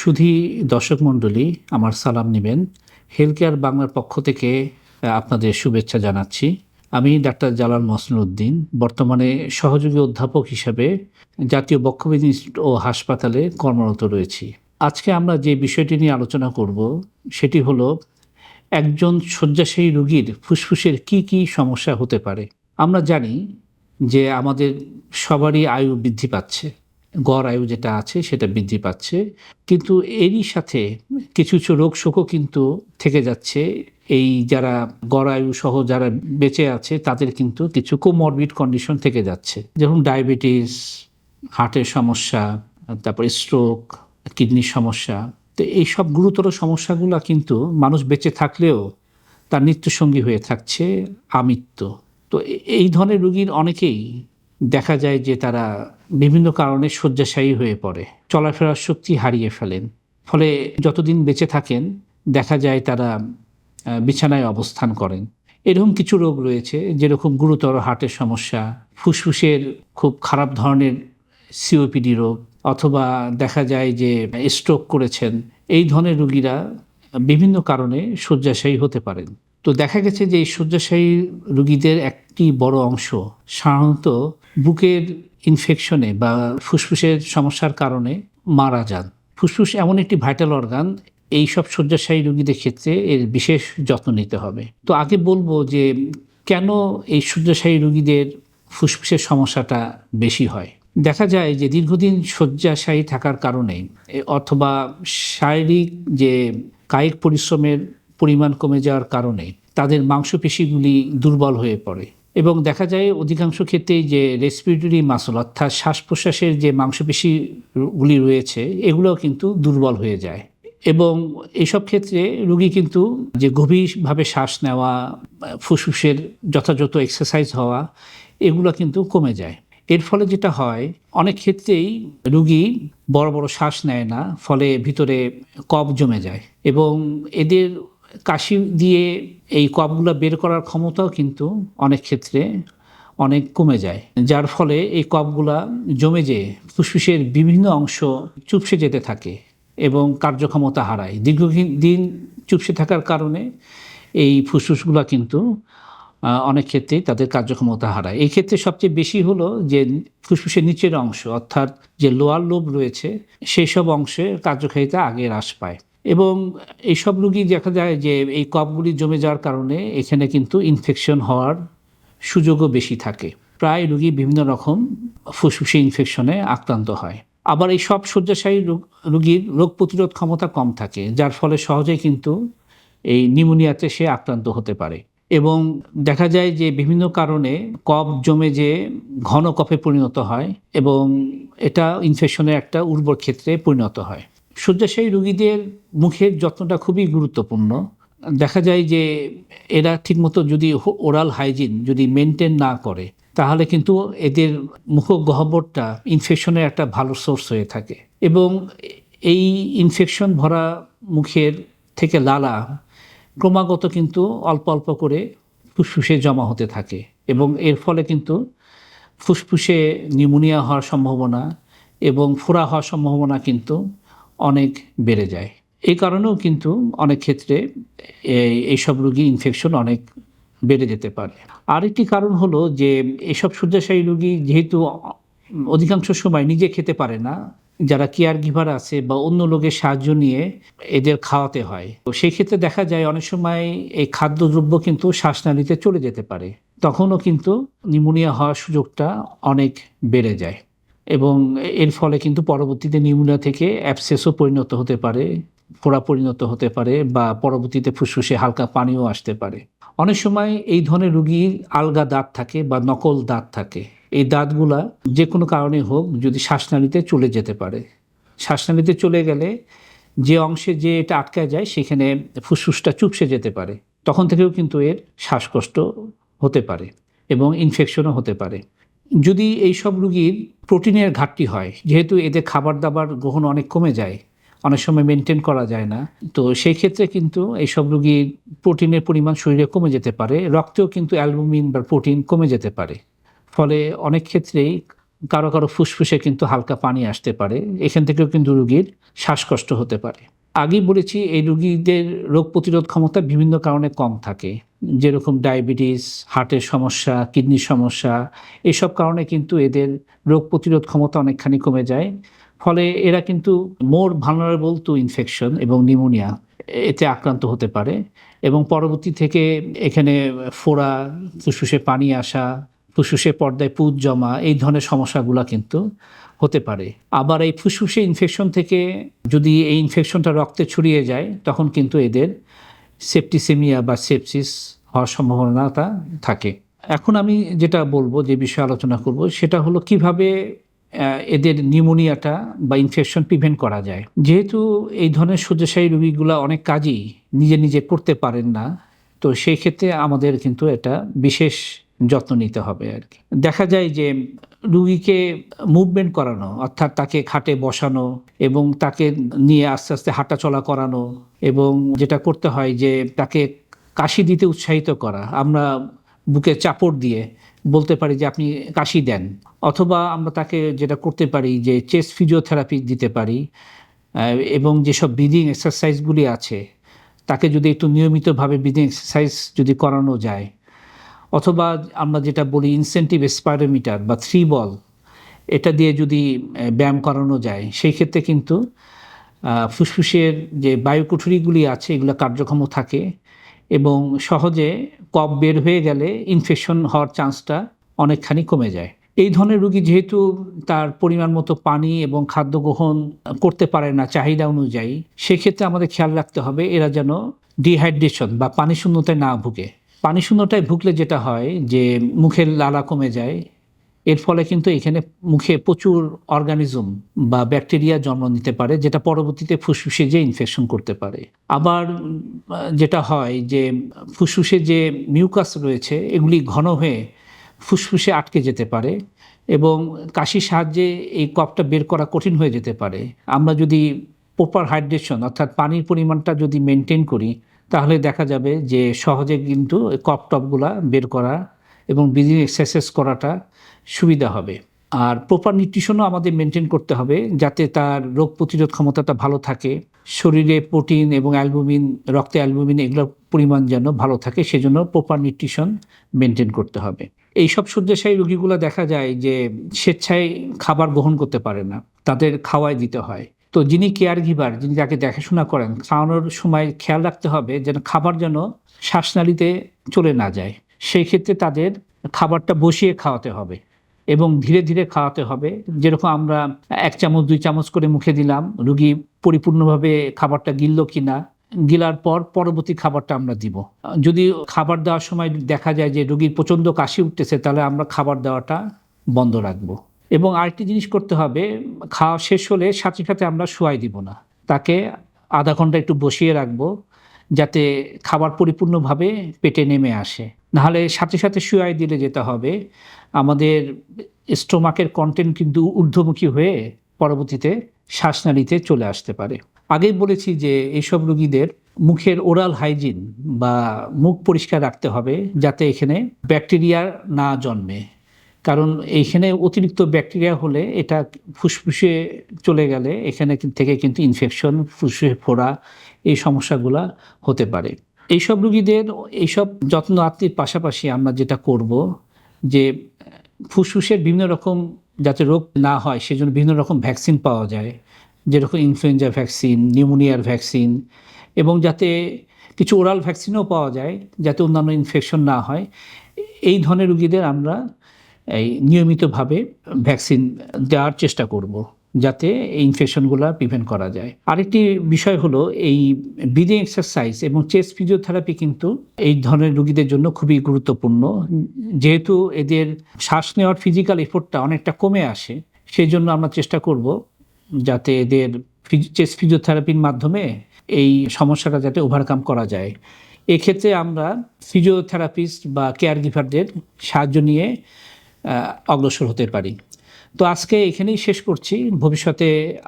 সুধী দর্শক মণ্ডলী, আমার সালাম নেবেন। হেলথ কেয়ার বাংলার পক্ষ থেকে আপনাদের শুভেচ্ছা জানাচ্ছি। আমি ডাক্তার জালাল মহসিন উদ্দিন, বর্তমানে সহযোগী অধ্যাপক হিসাবে জাতীয় বক্ষবিদ ও হাসপাতালে কর্মরত রয়েছি। আজকে আমরা যে বিষয়টি নিয়ে আলোচনা করব, সেটি হলো একজন শয্যাশায়ী রোগীর ফুসফুসের কি কি সমস্যা হতে পারে। আমরা জানি যে আমাদের সবারই আয়ু বৃদ্ধি পাচ্ছে। গড় আয়ু যেটা আছে সেটা বৃদ্ধি পাচ্ছে। কিন্তু এরই সাথে কিছু কিছু রোগ শোকও কিন্তু থেকে যাচ্ছে। এই যারা গড় আয়ু সহ যারা বেঁচে আছে, তাদের কিন্তু কিছু কোমরবিড কন্ডিশন থেকে যাচ্ছে। যেমন ডায়াবেটিস হার্টের সমস্যা, তারপর স্ট্রোক কিডনির সমস্যা। তো এই সব গুরুতর সমস্যাগুলো কিন্তু মানুষ বেঁচে থাকলেও তার নিত্যসঙ্গী হয়ে থাকছে আমিত্ব তো এই ধরনের রুগীর অনেকেই দেখা যায় যে তারা বিভিন্ন কারণে শয্যাশায়ী হয়ে পড়ে। চলাফেরার শক্তি হারিয়ে ফেলেন। ফলে যতদিন বেঁচে থাকেন, দেখা যায় তারা বিছানায় অবস্থান করেন। এরকম কিছু রোগ রয়েছে, যেরকম গুরুতর হার্টের সমস্যা, ফুসফুসের খুব খারাপ ধরনের সিওপিডি রোগ, অথবা দেখা যায় যে স্ট্রোক করেছেন। এই ধরনের রুগীরা বিভিন্ন কারণে শয্যাশায়ী হতে পারেন। তো দেখা গেছে যে এই শয্যাশায়ী রুগীদের একটি বড় অংশ সাধারণত বুকের ইনফেকশনে বা ফুসফুসের সমস্যার কারণে মারা যান। ফুসফুস এমন একটি ভাইটাল অর্গান এই সব শয্যাশায়ী রোগীদের ক্ষেত্রে এর বিশেষ যত্ন নিতে হবে। তো আগে বলব যে, কেন এই শয্যাশায়ী রোগীদের ফুসফুসের সমস্যাটা বেশি হয়? দেখা যায় যে, দীর্ঘদিন শয্যাশায়ী থাকার কারণে অথবা শারীরিক যে কায়িক পরিশ্রমের পরিমাণ কমে যাওয়ার কারণে, তাদের মাংসপেশিগুলি দুর্বল হয়ে পড়ে। এবং দেখা যায় অধিকাংশ ক্ষেত্রেই যে রেসপিরেটরি মাসল অর্থাৎ শ্বাস প্রশ্বাসের যে মাংসপেশিগুলি রয়েছে, এগুলোও কিন্তু দুর্বল হয়ে যায়। এবং এইসব ক্ষেত্রে রুগী কিন্তু যে গভীরভাবে শ্বাস নেওয়া, ফুসফুসের যথাযথ এক্সারসাইজ হওয়া, এগুলো কিন্তু কমে যায়। এর ফলে যেটা হয়, অনেক ক্ষেত্রেই রুগী বড় বড় শ্বাস নেয় না, ফলে ভিতরে কফ জমে যায় এবং এদের কাশি দিয়ে এই কফগুলো বের করার ক্ষমতাও কিন্তু অনেক ক্ষেত্রে অনেক কমে যায়। যার ফলে এই কফগুলা জমে যেয়ে ফুসফুসের বিভিন্ন অংশ চুপসে যেতে থাকে এবং কার্যক্ষমতা হারায়। দীর্ঘদিন দিন চুপসে থাকার কারণে এই ফুসফুসগুলা কিন্তু অনেক ক্ষেত্রেই তাদের কার্যক্ষমতা হারায়। এই ক্ষেত্রে সবচেয়ে বেশি হলো যে ফুসফুসের নিচের অংশ, অর্থাৎ যে লোয়ার লোব রয়েছে সেই সব অংশে কার্যকারিতা আগে হ্রাস পায়। এবং এইসব রোগী দেখা যায় যে এই কফগুলি জমে যাওয়ার কারণে এখানে কিন্তু ইনফেকশন হওয়ার সুযোগও বেশি থাকে। প্রায় রোগী বিভিন্ন রকম ফুসফুসে ইনফেকশনে আক্রান্ত হয়। আবার এই সব শয্যাশায়ী রোগ- রোগীর রোগ প্রতিরোধ ক্ষমতা কম থাকে, যার ফলে সহজেই কিন্তু এই নিউমোনিয়াতে সে আক্রান্ত হতে পারে। এবং দেখা যায় যে বিভিন্ন কারণে কফ জমে যে ঘন কফে পরিণত হয় এবং এটা ইনফেকশনের একটা উর্বর ক্ষেত্রে পরিণত হয়। শয্যাশায়ী রুগীদের মুখের যত্নটা খুবই গুরুত্বপূর্ণ। দেখা যায় যে এরা ঠিকমতো যদি ওরাল হাইজিন যদি মেনটেন না করে, তাহলে কিন্তু এদের মুখগহ্বরটা ইনফেকশনের একটা ভালো সোর্স হয়ে থাকে। এবং এই ইনফেকশন ভরা মুখের থেকে লালা ক্রমাগত কিন্তু অল্প অল্প করে ফুসফুসে জমা হতে থাকে এবং এর ফলে কিন্তু ফুসফুসে নিউমোনিয়া হওয়ার সম্ভাবনা এবং ফোড়া হওয়ার সম্ভাবনা কিন্তু অনেক বেড়ে যায়। এই কারণেও কিন্তু অনেক ক্ষেত্রে এই, এইসব রোগী ইনফেকশন অনেক বেড়ে যেতে পারে। আরেকটি কারণ হলো যে এসব শয্যাশায়ী রোগী যেহেতু অধিকাংশ সময় নিজে খেতে পারে না, যারা কেয়ার গিভার আছে বা অন্য লোকের সাহায্য নিয়ে এদের খাওয়াতে হয়, তো সেই ক্ষেত্রে দেখা যায় অনেক সময় এই খাদ্যদ্রব্য কিন্তু শ্বাসনালীতে চলে যেতে পারে। তখনও কিন্তু নিউমোনিয়া হওয়ার সুযোগটা অনেক বেড়ে যায়। এবং এর ফলে কিন্তু পরবর্তীতে নিউমোনিয়া থেকে অ্যাপসেসও পরিণত হতে পারে, ফোড়া পরিণত হতে পারে বা পরবর্তীতে ফুসফুসে হালকা পানিও আসতে পারে। অনেক সময় এই ধরনের রুগীর আলগা দাঁত থাকে বা নকল দাঁত থাকে। এই দাঁতগুলা যে কোনো কারণে হোক যদি শ্বাসনালীতে চলে যেতে পারে। শ্বাসনালীতে চলে গেলে যে অংশে যে এটা আটকা যায় সেখানে ফুসফুসটা চুপসে যেতে পারে। তখন থেকেও কিন্তু এর শ্বাসকষ্ট হতে পারে এবং ইনফেকশনও হতে পারে। যদি এই সব রুগীর প্রোটিনের ঘাটতি হয়, যেহেতু এদের খাবার দাবার গ্রহণ অনেক কমে যায়, অনেক সময় মেনটেন করা যায় না, তো সেই ক্ষেত্রে কিন্তু এইসব রুগীর প্রোটিনের পরিমাণ শরীরে কমে যেতে পারে, রক্তেও কিন্তু অ্যালবুমিন বা প্রোটিন কমে যেতে পারে। ফলে অনেক ক্ষেত্রেই কারও কারও ফুসফুসে কিন্তু হালকা পানি আসতে পারে, এখান থেকেও কিন্তু রুগীর শ্বাসকষ্ট হতে পারে। আগেই বলেছি, এই রোগীদের রোগ প্রতিরোধ ক্ষমতা বিভিন্ন কারণে কম থাকে। যেরকম ডায়াবেটিস, হার্টের সমস্যা, কিডনির সমস্যা, এসব কারণে কিন্তু এদের রোগ প্রতিরোধ ক্ষমতা অনেকখানি কমে যায়। ফলে এরা কিন্তু মোর ভালনারেবল টু ইনফেকশন এবং নিউমোনিয়া এতে আক্রান্ত হতে পারে এবং পরবর্তী থেকে এখানে ফোড়া, ফুসফুসে পানি আসা ফুসফুসে পর্দায় পুজ জমা, এই ধরনের সমস্যাগুলো কিন্তু হতে পারে। আবার এই ফুসফুসে ইনফেকশন থেকে যদি এই ইনফেকশনটা রক্তে ছড়িয়ে যায়, তখন কিন্তু এদের সেপটিসেমিয়া বা সেপসিস হওয়ার সম্ভাবনাটা থাকে। এখন আমি যেটা বলব, যে বিষয়ে আলোচনা করব, সেটা হলো কীভাবে এদের নিউমোনিয়াটা বা ইনফেকশন প্রিভেন্ট করা যায়। যেহেতু এই ধরনের শয্যাশায়ী রোগীগুলো অনেক কাজই নিজে নিজে করতে পারেন না, তো সেই ক্ষেত্রে আমাদের কিন্তু এটা বিশেষ যত্ন নিতে হবে আর কি। দেখা যায় যে রুগীকে মুভমেন্ট করানো, অর্থাৎ তাকে খাটে বসানো এবং তাকে নিয়ে আস্তে আস্তে হাঁটা চলা করানো এবং যেটা করতে হয় যে তাকে কাশি দিতে উৎসাহিত করা। আমরা বুকে চাপড় দিয়ে বলতে পারি যে আপনি কাশি দেন। অথবা আমরা তাকে যেটা করতে পারি যে চেস্ট ফিজিওথেরাপি দিতে পারি এবং যেসব ব্রিদিং এক্সারসাইজগুলি আছে, তাকে যদি একটু নিয়মিতভাবে ব্রিদিং এক্সারসাইজ যদি করানো যায় অথবা আমরা যেটা বলি ইনসেন্টিভ স্পাইরোমিটার বা থ্রি বল এটা দিয়ে যদি ব্যায়াম করানো যায়, সেই ক্ষেত্রে কিন্তু ফুসফুসের যে বায়ুকুঠুরিগুলি আছে, এগুলো কার্যক্ষম থাকে এবং সহজে কফ বের হয়ে গেলে ইনফেকশন হওয়ার চান্সটা অনেকখানি কমে যায়। এই ধরনের রুগী যেহেতু তার পরিমাণ মতো পানি এবং খাদ্য গ্রহণ করতে পারে না চাহিদা অনুযায়ী, সেক্ষেত্রে আমাদের খেয়াল রাখতে হবে এরা যেন ডিহাইড্রেশন বা পানি শূন্যতায় না ভুগে। পানি শূন্যতায় ভুগলে যেটা হয় যে মুখের লালা কমে যায়, এর ফলে কিন্তু এখানে মুখে প্রচুর অর্গানিজম বা ব্যাকটেরিয়া জন্ম নিতে পারে, যেটা পরবর্তীতে ফুসফুসে যে ইনফেকশন করতে পারে। আবার যেটা হয় যে ফুসফুসে যে মিউকাস রয়েছে, এগুলি ঘন হয়ে ফুসফুসে আটকে যেতে পারে এবং কাশির সাহায্যে এই কফটা বের করা কঠিন হয়ে যেতে পারে। আমরা যদি প্রপার হাইড্রেশন অর্থাৎ পানির পরিমাণটা যদি মেনটেন করি তাহলে দেখা যাবে যে সহজে কিন্তু কফ টপগুলা বের করা এবং ব্রিদিং এক্সারসাইজ করাটা সুবিধা হবে। আর প্রপার নিউট্রিশনও আমাদের মেনটেন করতে হবে যাতে তার রোগ প্রতিরোধ ক্ষমতাটা ভালো থাকে, শরীরে প্রোটিন এবং অ্যালবুমিন রক্তে অ্যালবুমিন এগুলোর পরিমাণ যেন ভালো থাকে, সেজন্য প্রপার নিউট্রিশন মেনটেন করতে হবে। এইসব শয্যাশায়ী রোগীগুলো দেখা যায় যে স্বেচ্ছায় খাবার গ্রহণ করতে পারে না, তাদের খাওয়াই দিতে হয়। তো যিনি কেয়ার গিভার যিনি যাকে দেখাশোনা করেন, খাওয়ানোর সময় খেয়াল রাখতে হবে যেন খাবার যেন শ্বাসনালীতে চলে না যায়। সেই ক্ষেত্রে তাদের খাবারটা বসিয়ে খাওয়াতে হবে এবং ধীরে ধীরে খাওয়াতে হবে। যেরকম আমরা এক চামচ, দুই চামচ করে মুখে দিলাম, রুগী পরিপূর্ণভাবে খাবারটা গিলল কিনা, গিলার পর পরবর্তী খাবারটা আমরা দিব। যদি খাবার দেওয়ার সময় দেখা যায় যে রুগীর প্রচণ্ড কাশি উঠতেছে, তাহলে আমরা খাবার দেওয়াটা বন্ধ রাখব। এবং আরেকটি জিনিস করতে হবে, খাওয়া শেষ হলে সাথে সাথে আমরা শোয়াই দিব না। তাকে আধা ঘণ্টা একটু বসিয়ে রাখব, যাতে খাবার পরিপূর্ণভাবে পেটে নেমে আসে। নাহলে সাথে সাথে শুয়াই দিলে যেতে হবে, আমাদের স্টোমাকের কন্টেন্ট কিন্তু ঊর্ধ্বমুখী হয়ে পরবর্তীতে শ্বাসনালীতে চলে আসতে পারে। আগেই বলেছি যে এইসব রোগীদের মুখের ওরাল হাইজিন বা মুখ পরিষ্কার রাখতে হবে, যাতে এখানে ব্যাকটেরিয়া না জন্মে। কারণ এইখানে অতিরিক্ত ব্যাকটেরিয়া হলে এটা ফুসফুসে চলে গেলে এখানে থেকে কিন্তু ইনফেকশন ফুসফুসে ফোড়া, এই সমস্যাগুলা হতে পারে। এইসব রুগীদের এইসব যত্ন আত্মীর পাশাপাশি আমরা যেটা করব যে, ফুসফুসের বিভিন্ন রকম যাতে রোগ না হয় সেজন্য বিভিন্ন রকম ভ্যাকসিন পাওয়া যায়। যেরকম ইনফ্লুয়েঞ্জা ভ্যাকসিন নিউমোনিয়ার ভ্যাকসিন এবং যাতে কিছু ওরাল ভ্যাকসিনও পাওয়া যায় যাতে অন্যান্য ইনফেকশন না হয়। এই ধরনের রুগীদের আমরা এই নিয়মিতভাবে ভ্যাকসিন দেওয়ার চেষ্টা করব যাতে এই ইনফেকশনগুলো প্রিভেন্ট করা যায়। আরেকটি বিষয় হলো এই ব্রিদিং এক্সারসাইজ এবং চেস্ট ফিজিওথেরাপি কিন্তু এই ধরনের রোগীদের জন্য খুবই গুরুত্বপূর্ণ। যেহেতু এদের শ্বাস নেওয়ার ফিজিক্যাল এফোর্টটা অনেকটা কমে আসে সেই জন্য আমরা চেষ্টা করব যাতে এদের চেস্ট ফিজিওথেরাপির মাধ্যমে এই সমস্যাটা যাতে ওভারকাম করা যায়। এক্ষেত্রে আমরা ফিজিওথেরাপিস্ট বা কেয়ার গিভারদের সাহায্য নিয়ে অগ্রসর হতে পারি। তো আজকে এখানেই শেষ করছি। ভবিষ্যতে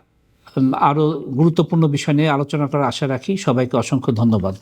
আরও গুরুত্বপূর্ণ বিষয় নিয়ে আলোচনা করার আশা রাখি। সবাইকে অসংখ্য ধন্যবাদ।